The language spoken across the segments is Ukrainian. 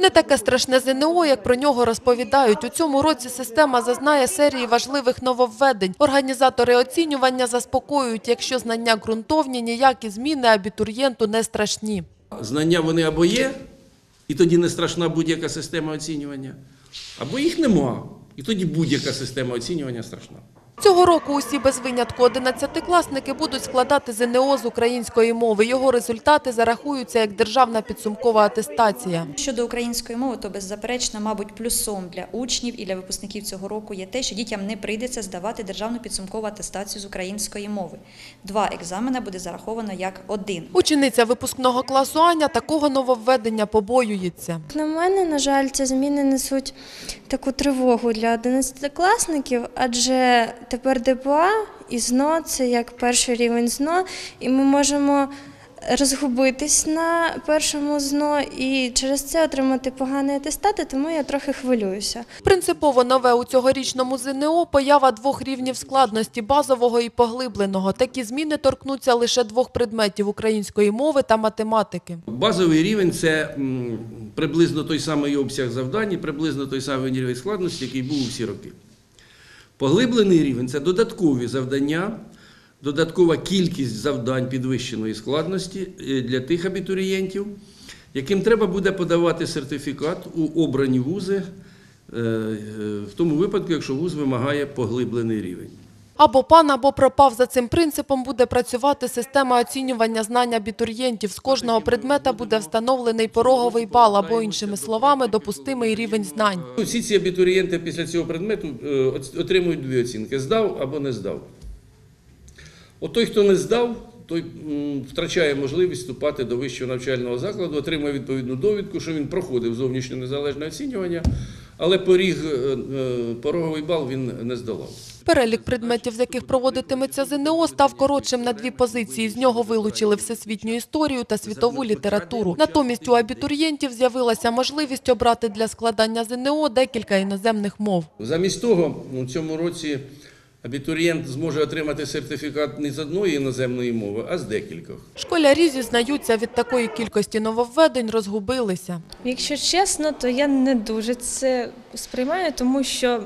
Не таке страшне ЗНО, як про нього розповідають. У цьому році система зазнає серії важливих нововведень. Організатори оцінювання заспокоюють, якщо знання ґрунтовні, ніякі зміни абітурієнту не страшні. Знання вони або є, і тоді не страшна будь-яка система оцінювання, або їх нема, і тоді будь-яка система оцінювання страшна. Цього року усі без винятку 11-класники будуть складати ЗНО з української мови. Його результати зарахуються як державна підсумкова атестація. Щодо української мови, то беззаперечно, мабуть, плюсом для учнів і для випускників цього року є те, що дітям не прийдеться здавати державну підсумкову атестацію з української мови. Два екзамена буде зараховано як один. Учениця випускного класу Аня такого нововведення побоюється. На мене, на жаль, ці зміни несуть таку тривогу для 11-класників, адже тепер ДПА і ЗНО це як перший рівень ЗНО, і ми можемо розгубитись на першому ЗНО і через це отримати погані атестати, тому я трохи хвилююся. Принципово нове у цьогорічному ЗНО – поява двох рівнів складності – базового і поглибленого. Такі зміни торкнуться лише двох предметів – української мови та математики. Базовий рівень це приблизно той самий обсяг завдань, і приблизно той самий рівень складності, який був у всі роки. Поглиблений рівень це додаткові завдання, додаткова кількість завдань підвищеної складності е, для тих абітурієнтів, яким треба буде подавати сертифікат у обрані вузи, е, е, в тому випадку, якщо вуз вимагає поглиблений рівень. Або пан, або пропав. За цим принципом буде працювати система оцінювання знань абітурієнтів. З кожного предмета буде встановлений пороговий бал, або, іншими словами, допустимий рівень знань. Всі ці абітурієнти після цього предмету е, отримують дві оцінки: здав або не здав. От той, хто не здав, той втрачає можливість вступати до вищого навчального закладу, отримує відповідну довідку, що він проходив зовнішнє незалежне оцінювання, але поріг, е, е, пороговий бал він не здолав. Перелік предметів, з яких проводитиметься ЗНО, став коротшим на дві позиції. З нього вилучили всесвітню історію та світову літературу. Натомість у абітурієнтів з'явилася можливість обрати для складання ЗНО декілька іноземних мов. Замість того, у цьому році абітурієнт зможе отримати сертифікат не з одної іноземної мови, а з декількох. Школярі зізнаються, від такої кількості нововведень розгубилися. Якщо чесно, то я не дуже це сприймаю, тому що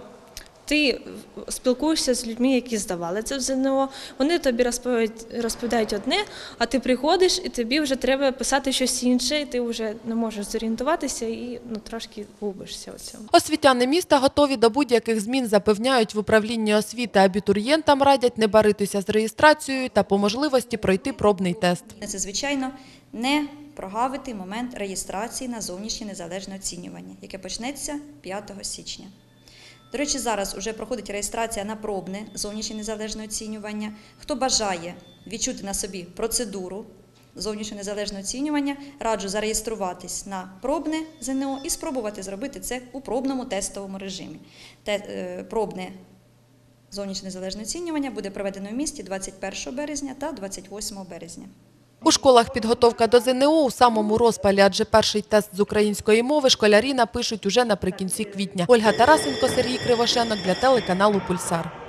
ти спілкуєшся з людьми, які здавали це в ЗНО. Вони тобі розповідають, розповідають одне, а ти приходиш і тобі вже треба писати щось інше, і ти вже не можеш зорієнтуватися і ну трошки губишся у цьому. Освітяни міста готові до будь-яких змін, запевняють в управлінні освіти. Абітурієнтам радять не баритися з реєстрацією та по можливості пройти пробний тест. Це, звичайно, не прогавити момент реєстрації на зовнішнє незалежне оцінювання, яке почнеться 5 січня. До речі, зараз вже проходить реєстрація на пробне зовнішнє незалежне оцінювання. Хто бажає відчути на собі процедуру зовнішнього незалежного оцінювання, раджу зареєструватись на пробне ЗНО і спробувати зробити це у пробному тестовому режимі. Те, е, пробне зовнішнє незалежне оцінювання буде проведено в місті 21 березня та 28 березня. У школах підготовка до ЗНО у самому розпалі, адже перший тест з української мови школярі напишуть уже наприкінці квітня. Ольга Тарасенко, Сергій Кривошенок для телеканалу Пульсар.